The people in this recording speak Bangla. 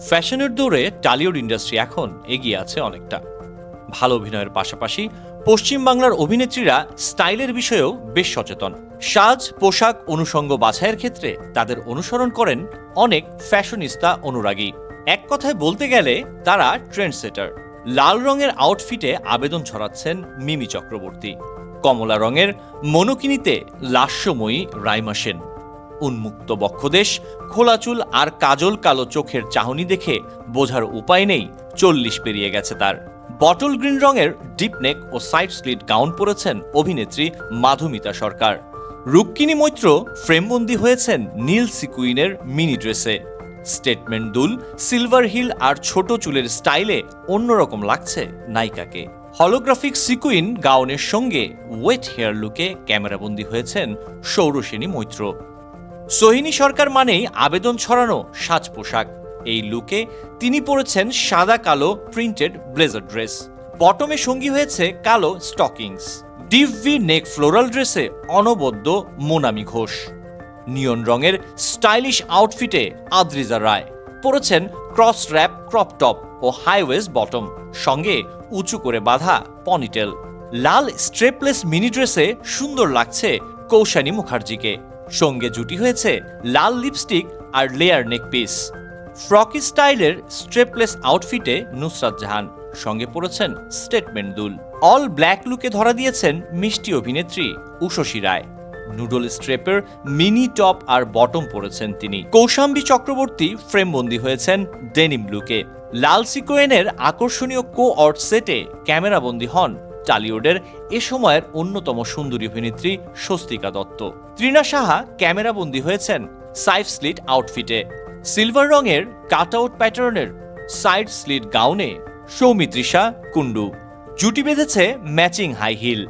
ফ্যাশনের দৌড়ে টালিউড ইন্ডাস্ট্রি এখন এগিয়ে আছে অনেকটা। ভালো অভিনয়ের পাশাপাশি পশ্চিম বাংলার অভিনেত্রীরা স্টাইলের বিষয়েও বেশ সচেতন। সাজ, পোশাক, অনুষঙ্গ বাছাইয়ের ক্ষেত্রে তাদের অনুসরণ করেন অনেক ফ্যাশনিস্তা অনুরাগী। এক কথায় বলতে গেলে তারা ট্রেন্ড সেটার লাল রঙের আউটফিটে আবেদন ছড়াচ্ছেন মিমি চক্রবর্তী। কমলা রঙের মনোকিনিতে লাস্যময়ী রাইমা সেন। উন্মুক্ত বক্ষদেশ, খোলা চুল আর কাজল কালো চোখের চাহনি দেখে বোঝার উপায় নেই, চল্লিশ পেরিয়ে গেছে তার। বটল গ্রিন রঙের ডিপ নেক ও সাইড স্লিট গাউন পরেছেন অভিনেত্রী মাধুমিতা সরকার। রুক্মিণী মৈত্র ফ্রেমবন্দি হয়েছেন নীল সিকুইনের মিনি ড্রেসে। স্টেটমেন্ট দুল, সিলভার হিল আর ছোট চুলের স্টাইলে অন্যরকম লাগছে নায়িকাকে। হলোগ্রাফিক সিকুইন গাউনের সঙ্গে ওয়েট হেয়ার লুকে ক্যামেরাবন্দি হয়েছেন সৌরসেনী মৈত্র। সোহিনী সরকার মানেই আবেদন ছড়ানো সাজ পোশাক। এই লুকে তিনি পরেছেন সাদা, কালো প্রিন্টেড ব্লেজার ড্রেস। বটমে সঙ্গী হয়েছে কালো stockings deep V neck floral ড্রেসে অনবদ্য মোনামি ঘোষ। নিয়ন রঙের স্টাইলিশ আউটফিটে আদ্রিজা রায়। পরেছেন ক্রস র্যাপ, ক্রপ টপ ও হাইওয়েজ বটম। সঙ্গে উঁচু করে বাঁধা পনিটেল। লাল স্ট্রেপলেস মিনি ড্রেসে সুন্দর লাগছে কৌশানী মুখার্জিকে। সঙ্গে জুটি হয়েছে লাল লিপস্টিক আর লেয়ার নেক পিস। ফ্রকি স্টাইলের স্ট্রেপলেস আউটফিটে নুসরাত জাহান, সঙ্গে পড়েছেন স্টেটমেন্ট দুল অল ব্ল্যাক লুকে ধরা দিয়েছেন মিষ্টি অভিনেত্রী উষসী রায়। নুডল স্ট্রেপের মিনি টপ আর বটম পরেছেন তিনি। কৌশাম্বী চক্রবর্তী ফ্রেমবন্দি হয়েছেন ডেনিম লুকে। লাল সিকোয়েনের আকর্ষণীয় কো অর্ট সেটে ক্যামেরাবন্দি হন টালিউডের এ সময়ের অন্যতম সুন্দরী অভিনেত্রী স্বস্তিকা দত্ত। ত্রিনা সাহা ক্যামেরাবন্দি হয়েছেন সাইফ স্লিট আউটফিটে। সিলভার রঙের কাট আউট প্যাটার্নের সাইড স্লিট গাউনে সৌমিত্রিষা কুন্ডু জুটি বেঁধেছে ম্যাচিং হাই হিল।